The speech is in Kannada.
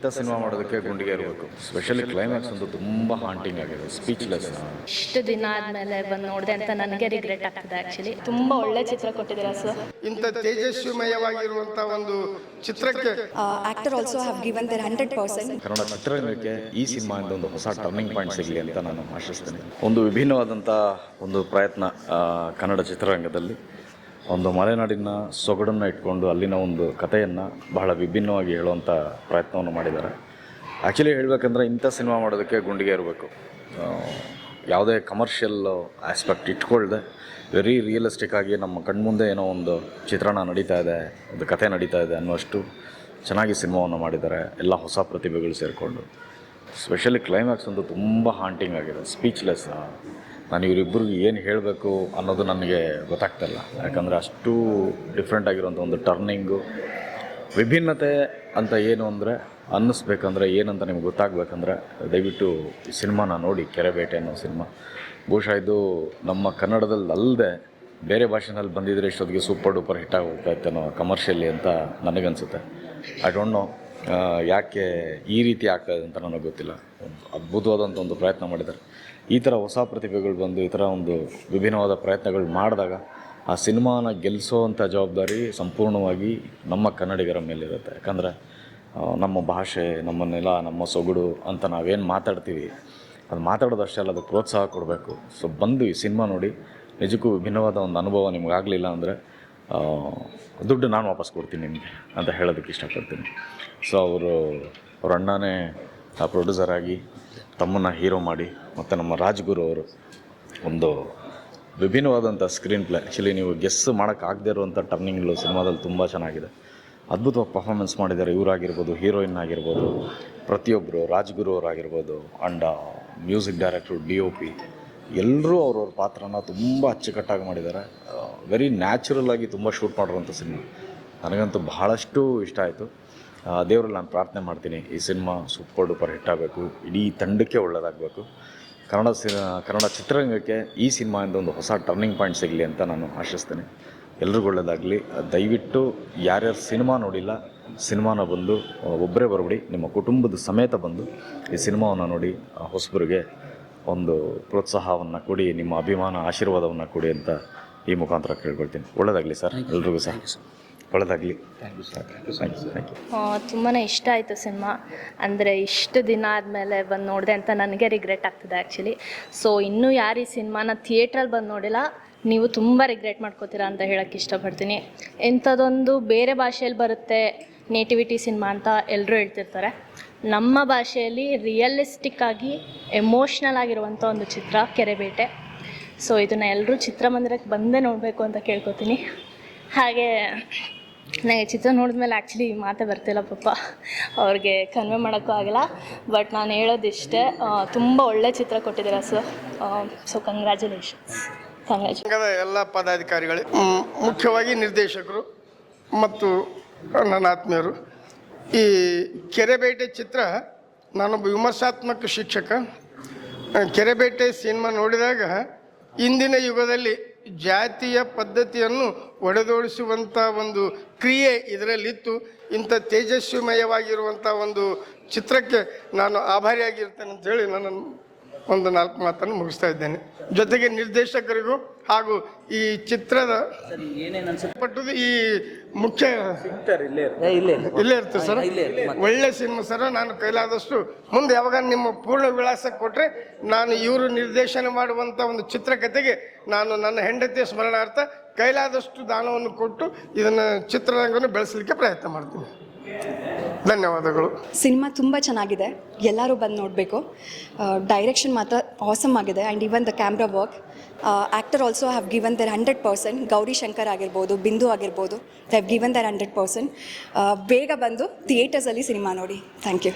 ಇಂಥ ಸಿನಿಮಾ ಮಾಡೋದಕ್ಕೆ ಗುಂಡಿಗೆ ಇರಬೇಕು ಸ್ಪೆಷಲಿ ಕ್ಲೈಮ್ಯಾಕ್ಸ್ ಅಂತೂ ತುಂಬ ಹಾಂಟಿಂಗ್ ಆಗಿದೆ. ಸ್ಪೀಚ್ಲೆಸ್ ಇಷ್ಟು ದಿನ ಆದಮೇಲೆ ಬಂದು ನೋಡಿದೆ ಅಂತ ನನಗೆ ರಿಗ್ರೆಟ್ ಆಗ್ತದೆ ಆ್ಯಕ್ಚುಲಿ ತುಂಬ ಒಳ್ಳೆ ಚಿತ್ರ ಕೊಟ್ಟಿದ್ದೀರಾ ಸರ್ ಇಂಥ ತೇಜಸ್ವಿಮಯವಾಗಿರುವಂತ ಒಂದು ಚಿತ್ರಕ್ಕೆ actor also have given their hundred percent Kannada ಚಿತ್ರರಂಗಕ್ಕೆ ಈ ಸಿನಿಮಾದಿಂದ ಒಂದು ಹೊಸ ಟರ್ನಿಂಗ್ ಪಾಯಿಂಟ್ ಸಿಗಲಿ ಅಂತ ನಾನು ಆಶಿಸ್ತೇನೆ. ಒಂದು ವಿಭಿನ್ನವಾದಂಥ ಒಂದು ಪ್ರಯತ್ನ ಕನ್ನಡ ಚಿತ್ರರಂಗದಲ್ಲಿ. ಒಂದು ಮಲೆನಾಡಿನ ಸೊಗಡನ್ನು ಇಟ್ಕೊಂಡು ಅಲ್ಲಿನ ಒಂದು ಕಥೆಯನ್ನು ಬಹಳ ವಿಭಿನ್ನವಾಗಿ ಹೇಳುವಂಥ ಪ್ರಯತ್ನವನ್ನು ಮಾಡಿದ್ದಾರೆ. ಆ್ಯಕ್ಚುಲಿ ಹೇಳಬೇಕಂದ್ರೆ ಇಂಥ ಸಿನಿಮಾ ಮಾಡೋದಕ್ಕೆ ಗುಂಡಿಗೆ ಇರಬೇಕು ಯಾವುದೇ ಕಮರ್ಷಿಯಲ್ ಆಸ್ಪೆಕ್ಟ್ ಇಟ್ಕೊಳ್ಳದೆ ವೆರಿ ರಿಯಲಿಸ್ಟಿಕ್ ಆಗಿ ನಮ್ಮ ಕಣ್ಮುಂದೆ ಏನೋ ಒಂದು ಚಿತ್ರಣ ನಡೀತಾ ಇದೆ, ಒಂದು ಕಥೆ ನಡೀತಾ ಇದೆ ಅನ್ನುವಷ್ಟು ಚೆನ್ನಾಗಿ ಸಿನಿಮಾವನ್ನು ಮಾಡಿದ್ದಾರೆ, ಎಲ್ಲ ಹೊಸ ಪ್ರತಿಭೆಗಳು ಸೇರಿಕೊಂಡು. ಸ್ಪೆಷಲಿ ಕ್ಲೈಮ್ಯಾಕ್ಸ್ ಅಂತೂ ತುಂಬ ಹಾಂಟಿಂಗ್ ಆಗಿದೆ ಸ್ಪೀಚ್ಲೆಸ್ ನಾನು ಇವರಿಬ್ಬರಿಗೆ ಏನು ಹೇಳಬೇಕು ಅನ್ನೋದು ನನಗೆ ಗೊತ್ತಾಗ್ತಾಯಿಲ್ಲ ಯಾಕಂದರೆ ಅಷ್ಟು ಡಿಫ್ರೆಂಟ್ ಆಗಿರೋಂಥ ಒಂದು ಟರ್ನಿಂಗು ವಿಭಿನ್ನತೆ ಅಂತ ಏನು ಅಂದರೆ ಅನ್ನಿಸ್ಬೇಕಂದ್ರೆ ಏನಂತ ನಿಮ್ಗೆ ಗೊತ್ತಾಗಬೇಕಂದ್ರೆ ದಯವಿಟ್ಟು ಈ ಸಿನಿಮಾನ ನೋಡಿ ಕೆರೆಬೇಟೆ ಅನ್ನೋ ಸಿನಿಮಾ. ಬಹುಶಃ ಇದು ನಮ್ಮ ಕನ್ನಡದಲ್ಲಿ ಅಲ್ಲದೆ ಬೇರೆ ಭಾಷೆನಲ್ಲಿ ಬಂದಿದ್ರೆ ಇಷ್ಟೊತ್ತಿಗೆ ಸೂಪರ್ ಡೂಪರ್ ಹಿಟ್ ಆಗೋಗ್ತಾ ಇತ್ತೇನೋ ಕಮರ್ಷಿಯಲಿ ಅಂತ ನನಗನ್ಸುತ್ತೆ. ಐ ಡೋಂಟ್ ನೋ ಯಾಕೆ ಈ ರೀತಿ ಆಗ್ತಾ ಇದೆ ಅಂತ ನನಗೆ ಗೊತ್ತಿಲ್ಲ. ಒಂದು ಅದ್ಭುತವಾದಂಥ ಒಂದು ಪ್ರಯತ್ನ ಮಾಡಿದ್ದಾರೆ. ಈ ಥರ ಹೊಸ ಪ್ರತಿಭೆಗಳು ಬಂದು ಈ ಥರ ಒಂದು ವಿಭಿನ್ನವಾದ ಪ್ರಯತ್ನಗಳು ಮಾಡಿದಾಗ ಆ ಸಿನಿಮಾನ ಗೆಲ್ಲಿಸೋವಂಥ ಜವಾಬ್ದಾರಿ ಸಂಪೂರ್ಣವಾಗಿ ನಮ್ಮ ಕನ್ನಡಿಗರ ಮೇಲಿರುತ್ತೆ. ಯಾಕಂದರೆ ನಮ್ಮ ಭಾಷೆ, ನಮ್ಮ ನೆಲ, ನಮ್ಮ ಸೊಗಡು ಅಂತ ನಾವೇನು ಮಾತಾಡ್ತೀವಿ, ಅದು ಮಾತಾಡೋದಷ್ಟೇ ಅಲ್ಲ ಅದಕ್ಕೆ ಪ್ರೋತ್ಸಾಹ ಕೊಡಬೇಕು. ಸೊ ಬಂದು ಈ ಸಿನಿಮಾ ನೋಡಿ ನಿಜಕ್ಕೂ ವಿಭಿನ್ನವಾದ ಒಂದು ಅನುಭವ ನಿಮಗಾಗಲಿಲ್ಲ ಅಂದರೆ ದುಡ್ಡು ನಾನು ವಾಪಸ್ ಕೊಡ್ತೀನಿ ನಿಮಗೆ ಅಂತ ಹೇಳೋದಕ್ಕೆ ಇಷ್ಟಪಡ್ತೀನಿ. ಸೊ ಅವರು, ಅವ್ರ ಅಣ್ಣನೇ ಪ್ರೊಡ್ಯೂಸರ್ ಆಗಿ ತಮ್ಮನ್ನು ಹೀರೋ ಮಾಡಿ ಮತ್ತು ನಮ್ಮ ರಾಜ್ಗುರು ಅವರು ಒಂದು ವಿಭಿನ್ನವಾದಂಥ ಸ್ಕ್ರೀನ್ ಪ್ಲೇ ಆ್ಯಕ್ಚುಲಿ ನೀವು ಗೆಸ್ ಮಾಡೋಕ್ಕಾಗದೇ ಇರುವಂಥ ಟರ್ನಿಂಗ್ಲು ಸಿನಿಮಾದಲ್ಲಿ ತುಂಬ ಚೆನ್ನಾಗಿದೆ. ಅದ್ಭುತವಾಗಿ ಪರ್ಫಾರ್ಮೆನ್ಸ್ ಮಾಡಿದ್ದಾರೆ. ಇವರಾಗಿರ್ಬೋದು ಹೀರೋಯಿನ್ ಆಗಿರ್ಬೋದು ಪ್ರತಿಯೊಬ್ಬರು Rajguru ಅವರಾಗಿರ್ಬೋದು and music director D O P ಎಲ್ಲರೂ ಅವ್ರವ್ರ ಪಾತ್ರನ ತುಂಬ ಅಚ್ಚುಕಟ್ಟಾಗಿ ಮಾಡಿದ್ದಾರೆ. ವೆರಿ ನ್ಯಾಚುರಲ್ ಆಗಿ ತುಂಬ ಶೂಟ್ ಮಾಡಿರೋಂಥ ಸಿನಿಮಾ ನನಗಂತೂ ಬಹಳಷ್ಟು ಇಷ್ಟ ಆಯಿತು. ದೇವರಲ್ಲಿ ನಾನು ಪ್ರಾರ್ಥನೆ ಮಾಡ್ತೀನಿ, ಈ ಸಿನಿಮಾ ಸೂಪರ್ ಡೂಪರ್ ಹಿಟ್ ಆಗಬೇಕು, ಇಡೀ ತಂಡಕ್ಕೆ ಒಳ್ಳೆಯದಾಗಬೇಕು ಕನ್ನಡ ಸಿ ಕನ್ನಡ ಚಿತ್ರರಂಗಕ್ಕೆ ಈ ಸಿನಿಮಾಯಿಂದ ಒಂದು ಹೊಸ ಟರ್ನಿಂಗ್ ಪಾಯಿಂಟ್ ಸಿಗಲಿ ಅಂತ ನಾನು ಆಶಿಸ್ತೇನೆ. ಎಲ್ರಿಗೂ ಒಳ್ಳೆಯದಾಗಲಿ ದಯವಿಟ್ಟು ಯಾರ್ಯಾರು ಸಿನಿಮಾ ನೋಡಿಲ್ಲ ಸಿನಿಮಾನ ಬಂದು ಒಬ್ಬರೇ ಬರಬೇಡಿ, ನಿಮ್ಮ ಕುಟುಂಬದ ಸಮೇತ ಬಂದು ಈ ಸಿನಿಮಾವನ್ನು ನೋಡಿ ಹೊಸಬರಿಗೆ ಒಂದು ಪ್ರೋತ್ಸಾಹವನ್ನು ಕೊಡಿ ನಿಮ್ಮ ಅಭಿಮಾನ ಆಶೀರ್ವಾದವನ್ನು ಕೊಡಿ ಅಂತ ಈ ಮುಖಾಂತರ ಕೇಳ್ಕೊಳ್ತೀನಿ. ಒಳ್ಳೆಯದಾಗಲಿ ಸರ್ ಎಲ್ರಿಗೂ ಸರ್ ಒಳ್ಳೆಯದಾಗಲಿ thank you sir thank you thank you ತುಂಬಾ ಇಷ್ಟ ಆಯಿತು ಸಿನಿಮಾ. ಅಂದರೆ ಇಷ್ಟು ದಿನ ಆದಮೇಲೆ ಬಂದು ನೋಡಿದೆ ಅಂತ ನನಗೆ ರಿಗ್ರೆಟ್ ಆಗ್ತದೆ ಆ್ಯಕ್ಚುಲಿ ಸೊ ಇನ್ನೂ ಯಾರು ಈ ಸಿನಿಮಾನ ಥಿಯೇಟ್ರಲ್ಲಿ ಬಂದು ನೋಡಿಲ್ಲ ನೀವು ತುಂಬ ರಿಗ್ರೆಟ್ ಮಾಡ್ಕೋತೀರಾ ಅಂತ ಹೇಳೋಕ್ಕೆ ಇಷ್ಟಪಡ್ತೀನಿ. ಇಂಥದ್ದೊಂದು ಬೇರೆ ಭಾಷೆಯಲ್ಲಿ ಬರುತ್ತೆ ನೇಟಿವಿಟಿ ಸಿನಿಮಾ ಅಂತ ಎಲ್ಲರೂ ಹೇಳ್ತಿರ್ತಾರೆ. ನಮ್ಮ ಭಾಷೆಯಲ್ಲಿ ರಿಯಲಿಸ್ಟಿಕ್ ಆಗಿ ಎಮೋಷ್ನಲ್ ಆಗಿರುವಂಥ ಒಂದು ಚಿತ್ರ ಕೆರೆಬೇಟೆ. ಸೊ ಇದನ್ನು ಎಲ್ಲರೂ ಚಿತ್ರಮಂದಿರಕ್ಕೆ ಬಂದೇ ನೋಡಬೇಕು ಅಂತ ಕೇಳ್ಕೊತೀನಿ. ಹಾಗೆ ನನಗೆ ಚಿತ್ರ ನೋಡಿದ್ಮೇಲೆ ಆ್ಯಕ್ಚುಲಿ ಮಾತೇ ಬರ್ತಿಲ್ಲ ಪಾಪ. ಅವ್ರಿಗೆ ಕನ್ವೆ ಮಾಡೋಕ್ಕೂ ಆಗಿಲ್ಲ. ಬಟ್ ನಾನು ಹೇಳೋದಿಷ್ಟೇ ತುಂಬ ಒಳ್ಳೆ ಚಿತ್ರ ಕೊಟ್ಟಿದ್ದೀರ ಸರ್ ಸೊ ಕಂಗ್ರ್ಯಾಚುಲೇಷನ್ಸ್ ಕಂಗ್ರ್ಯಾಚುಲೇಷನ್ ಎಲ್ಲ ಪದಾಧಿಕಾರಿಗಳು, ಮುಖ್ಯವಾಗಿ ನಿರ್ದೇಶಕರು ಮತ್ತು ನನ್ನ ಆತ್ಮೀಯರು. ಈ ಕೆರೆಬೇಟೆ ಚಿತ್ರ ನಾನೊಬ್ಬ ವಿಮರ್ಶಾತ್ಮಕ ಶಿಕ್ಷಕ. ಕೆರೆಬೇಟೆ ಸಿನಿಮಾ ನೋಡಿದಾಗ ಇಂದಿನ ಯುಗದಲ್ಲಿ ಜಾತಿಯ ಪದ್ಧತಿಯನ್ನು ಒಡೆದೋಡಿಸುವಂಥ ಒಂದು ಕ್ರಿಯೆ ಇದರಲ್ಲಿತ್ತು. ಇಂಥ ತೇಜಸ್ವಿಮಯವಾಗಿರುವಂಥ ಒಂದು ಚಿತ್ರಕ್ಕೆ ನಾನು ಆಭಾರಿಯಾಗಿರ್ತೇನೆ ಅಂತೇಳಿ ನಾನು ಒಂದು ನಾಲ್ಕು ಮಾತನ್ನು ಮುಗಿಸ್ತಾ ಇದ್ದೇನೆ. ಜೊತೆಗೆ ನಿರ್ದೇಶಕರಿಗೂ ಹಾಗೂ ಈ ಚಿತ್ರದ ಪಟ್ಟದು ಈ ಮುಖ್ಯ ಇಲ್ಲೇ ಇರ್ತದೆ ಸರ್. ಒಳ್ಳೆ ಸಿನಿಮಾ ಸರ್. ನಾನು ಕೈಲಾದಷ್ಟು ಮುಂದೆ ಯಾವಾಗ ನಿಮ್ಮ ಪೂರ್ಣ ವಿಳಾಸ ಕೊಟ್ಟರೆ ನಾನು ಇವರು ನಿರ್ದೇಶನ ಮಾಡುವಂಥ ಒಂದು ಚಿತ್ರಕತೆಗೆ ನಾನು ನನ್ನ ಹೆಂಡತಿಯ ಸ್ಮರಣಾರ್ಥ ಕೈಲಾದಷ್ಟು ದಾನವನ್ನು ಕೊಟ್ಟು ಇದನ್ನು ಚಿತ್ರರಂಗವನ್ನು ಬೆಳೆಸಲಿಕ್ಕೆ ಪ್ರಯತ್ನ ಮಾಡ್ತೀನಿ. ಧನ್ಯವಾದಗಳು. ಸಿನಿಮಾ ತುಂಬ ಚೆನ್ನಾಗಿದೆ. ಎಲ್ಲರೂ ಬಂದು ನೋಡಬೇಕು. ಡೈರೆಕ್ಷನ್ ಮಾತ್ರ ಆಸಮ್ ಆಗಿದೆ and even the camera work actor also have given their hundred percent Gauri Shankar ಆಗಿರ್ಬೋದು, ಬಿಂದು ಆಗಿರ್ಬೋದು they have given their hundred percent ಬೇಗ ಬಂದು ಥಿಯೇಟರ್ಸಲ್ಲಿ ಸಿನಿಮಾ ನೋಡಿ. Thank you